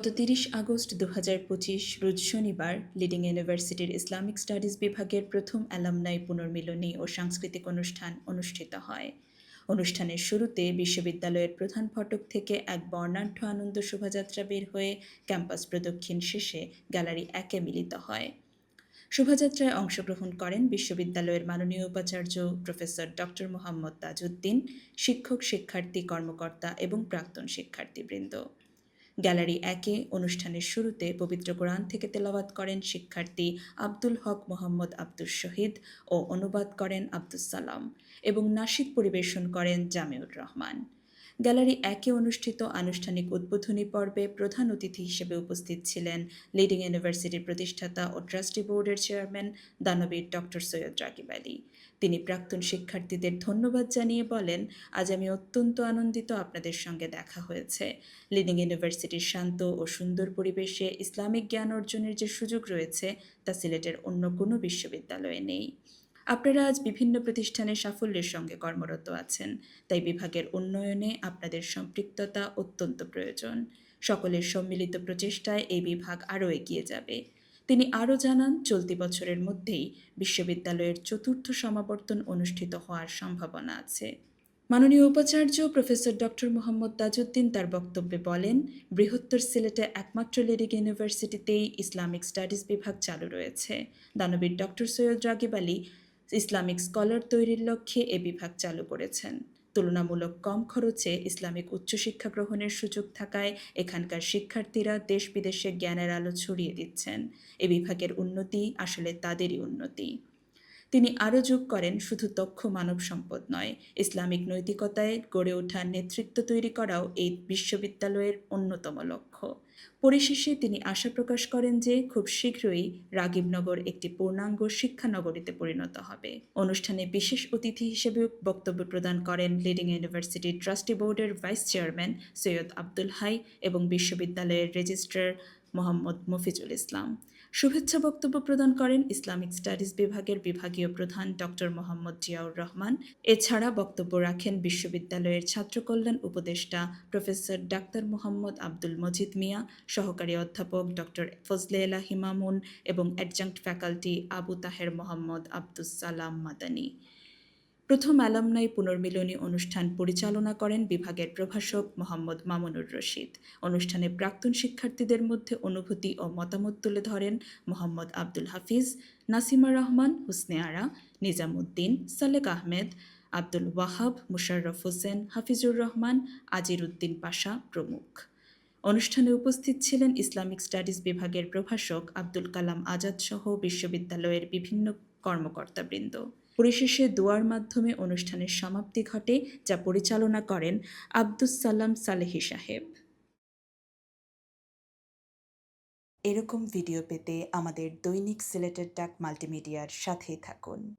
গত তিরিশ আগস্ট দু পঁচিশ, রোজ শনিবার লিডিং ইউনিভার্সিটির ইসলামিক স্টাডিজ বিভাগের প্রথম অ্যালামনাই পুনর্মিলনী ও সাংস্কৃতিক অনুষ্ঠান অনুষ্ঠিত হয়। অনুষ্ঠানের শুরুতে বিশ্ববিদ্যালয়ের প্রধান ফটক থেকে এক বর্ণাঢ্য আনন্দ শোভাযাত্রা বের হয়ে ক্যাম্পাস প্রদক্ষিণ শেষে গ্যালারি একে মিলিত হয়। শোভাযাত্রায় অংশগ্রহণ করেন বিশ্ববিদ্যালয়ের মাননীয় উপাচার্য প্রফেসর ডক্টর মোহাম্মদ তাজউদ্দিন, শিক্ষক, শিক্ষার্থী, কর্মকর্তা এবং প্রাক্তন শিক্ষার্থীবৃন্দ। গ্যালারি একে অনুষ্ঠানের শুরুতে পবিত্র কোরআন থেকে তেলাওয়াত করেন শিক্ষার্থী আব্দুল হক মোহাম্মদ আব্দুল শহীদ ও অনুবাদ করেন আব্দুল সালাম এবং নাসিক পরিবেশন করেন জামিউর রহমান। গ্যালারি একে অনুষ্ঠিত আনুষ্ঠানিক উদ্বোধনী পর্বে প্রধান অতিথি হিসেবে উপস্থিত ছিলেন লিডিং ইউনিভার্সিটির প্রতিষ্ঠাতা ও ট্রাস্টি বোর্ডের চেয়ারম্যান দানবীর ডক্টর সৈয়দ রাকিব আলী। তিনি প্রাক্তন শিক্ষার্থীদের ধন্যবাদ জানিয়ে বলেন, আজ আমি অত্যন্ত আনন্দিত আপনাদের সঙ্গে দেখা হয়েছে। লিডিং ইউনিভার্সিটির শান্ত ও সুন্দর পরিবেশে ইসলামিক জ্ঞান অর্জনের যে সুযোগ রয়েছে, তা সিলেটের অন্য কোনো বিশ্ববিদ্যালয়ে নেই। আপনারা আজ বিভিন্ন প্রতিষ্ঠানে সাফল্যের সঙ্গে কর্মরত আছেন, তাই বিভাগের উন্নয়নে আপনাদের সম্পৃক্ততা অত্যন্ত প্রয়োজন। সকলের সম্মিলিত প্রচেষ্টায় এই বিভাগ আরও এগিয়ে যাবে। তিনি আরও জানান, চলতি বছরের মধ্যেই বিশ্ববিদ্যালয়ের চতুর্থ সমাবর্তন অনুষ্ঠিত হওয়ার সম্ভাবনা আছে। মাননীয় উপাচার্য প্রফেসর ডক্টর মোহাম্মদ তাজউদ্দিন তার বক্তব্যে বলেন, বৃহত্তর সিলেটে একমাত্র লিডিং ইউনিভার্সিটিতেই ইসলামিক স্টাডিজ বিভাগ চালু রয়েছে। দানবীর doctor Syed Ragib Ali Islamic scholar তৈরির লক্ষ্যে এ বিভাগ চালু করেছেন। তুলনামূলক কম খরচে ইসলামিক উচ্চশিক্ষা গ্রহণের সুযোগ থাকায় এখানকার শিক্ষার্থীরা দেশ বিদেশে জ্ঞানের আলো ছড়িয়ে দিচ্ছেন। এ বিভাগের উন্নতি আসলে তাদেরই উন্নতি। তিনি আরও যোগ করেন, শুধু দক্ষ মানব সম্পদ নয়, ইসলামিক নৈতিকতায় গড়ে ওঠা নেতৃত্ব তৈরি করাও এই বিশ্ববিদ্যালয়ের অন্যতম লক্ষ্য। পরিশেষে তিনি আশা প্রকাশ করেন যে খুব শীঘ্রই রাগিবনগর একটি পূর্ণাঙ্গ শিক্ষানগরীতে পরিণত হবে। অনুষ্ঠানে বিশেষ অতিথি হিসেবে বক্তব্য প্রদান করেন লিডিং ইউনিভার্সিটি ট্রাস্টি বোর্ডের ভাইস চেয়ারম্যান সৈয়দ আব্দুল হাই এবং বিশ্ববিদ্যালয়ের রেজিস্ট্রার মোহাম্মদ মফিজুল ইসলাম। শুভেচ্ছা বক্তব্য প্রদান করেন ইসলামিক স্টাডিজ বিভাগের বিভাগীয় প্রধান ডক্টর মোহাম্মদ জিয়াউর রহমান। এছাড়া বক্তব্য রাখেন বিশ্ববিদ্যালয়ের ছাত্রকল্যাণ উপদেষ্টা প্রফেসর ডাক্তার মোহাম্মদ আব্দুল মজিদ মিয়া, সহকারী অধ্যাপক ডক্টর ফজলে এলা হিমামুন এবং অ্যাডজাঙ্ক্ট ফ্যাকাল্টি আবু তাহের মোহাম্মদ আব্দুস সালাম মাদানী। প্রথম অ্যালামনাই পুনর্মিলনী অনুষ্ঠান পরিচালনা করেন বিভাগের প্রভাষক মোহাম্মদ মামুনুর রশিদ। অনুষ্ঠানে প্রাক্তন শিক্ষার্থীদের মধ্যে অনুভূতি ও মতামত তুলে ধরেন মোহাম্মদ আব্দুল হাফিজ, নাসিমা রহমান, হুসনে আরা, নিজামুদ্দিন, সালেক আহমেদ, আব্দুল ওয়াহাব, মুশাররফ হোসেন, হাফিজুর রহমান আজির উদ্দিন পাশা প্রমুখ। অনুষ্ঠানে উপস্থিত ছিলেন ইসলামিক স্টাডিজ বিভাগের প্রভাষক আব্দুল কালাম আজাদ সহ বিশ্ববিদ্যালয়ের বিভিন্ন কর্মকর্তাবৃন্দ। পরিশেষে দোয়ার মাধ্যমে অনুষ্ঠানের সমাপ্তি ঘটে, যা পরিচালনা করেন আব্দুস সালাম সালেহি সাহেব। এরকম ভিডিও পেতে আমাদের দৈনিক সিলেটেড ডাক মাল্টিমিডিয়ার সাথেই থাকুন।